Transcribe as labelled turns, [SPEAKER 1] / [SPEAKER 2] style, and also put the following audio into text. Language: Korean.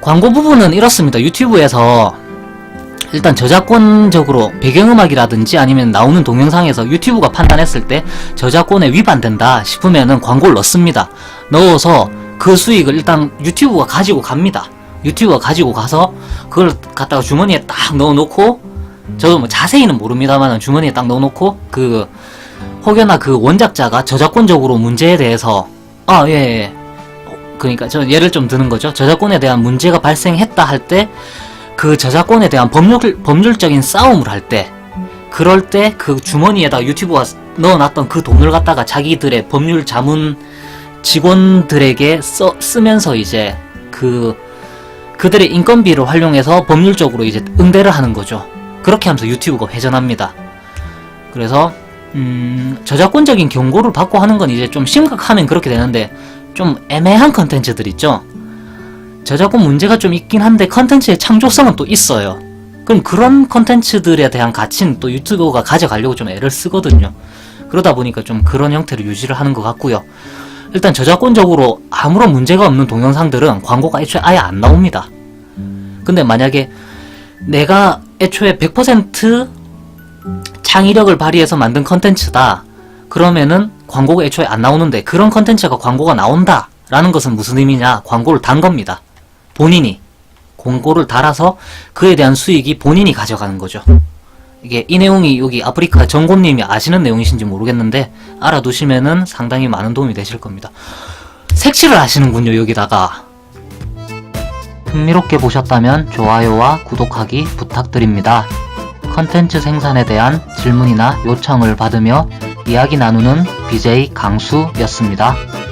[SPEAKER 1] 광고 부분은 이렇습니다. 유튜브에서 일단 저작권적으로 배경음악이라든지 아니면 나오는 동영상에서 유튜브가 판단했을 때 저작권에 위반된다 싶으면은 광고를 넣습니다. 넣어서 그 수익을 일단 유튜브가 가지고 갑니다. 유튜브가 가지고 가서 그걸 갖다가 주머니에 딱 넣어놓고 저도 뭐 자세히는 모릅니다만 주머니에 딱 넣어놓고 그 혹여나 그 원작자가 저작권적으로 문제에 대해서 아 예, 예. 그러니까 저 예를 좀 드는 거죠. 저작권에 대한 문제가 발생했다 할 때 그 저작권에 대한 법률 법률적인 싸움을 할 때 그럴 때 그 주머니에다 유튜브가 넣어놨던 그 돈을 갖다가 자기들의 법률 자문 직원들에게 써, 쓰면서 이제 그 그들의 인건비를 활용해서 법률적으로 이제 응대를 하는 거죠. 그렇게 하면서 유튜브가 회전합니다. 그래서 음, 저작권적인 경고를 받고 하는 건 이제 좀 심각하면 그렇게 되는데 좀 애매한 컨텐츠들 있죠. 저작권 문제가 좀 있긴 한데 컨텐츠의 창조성은 또 있어요. 그럼 그런 컨텐츠들에 대한 가치는 또 유튜버가 가져가려고 좀 애를 쓰거든요. 그러다 보니까 좀 그런 형태로 유지를 하는 것 같고요. 일단 저작권적으로 아무런 문제가 없는 동영상들은 광고가 애초에 아예 안 나옵니다. 근데 만약에 내가 애초에 100% 창의력을 발휘해서 만든 컨텐츠다. 그러면은 광고가 애초에 안 나오는데 그런 컨텐츠가 광고가 나온다. 라는 것은 무슨 의미냐? 광고를 단 겁니다. 본인이. 광고를 달아서 그에 대한 수익이 본인이 가져가는 거죠. 이게 이 내용이 여기 아프리카 정곤님이 아시는 내용이신지 모르겠는데 알아두시면은 상당히 많은 도움이 되실 겁니다. 색칠을 하시는군요, 여기다가. 흥미롭게 보셨다면 좋아요와 구독하기 부탁드립니다. 컨텐츠 생산에 대한 질문이나 요청을 받으며 이야기 나누는 BJ 강수였습니다.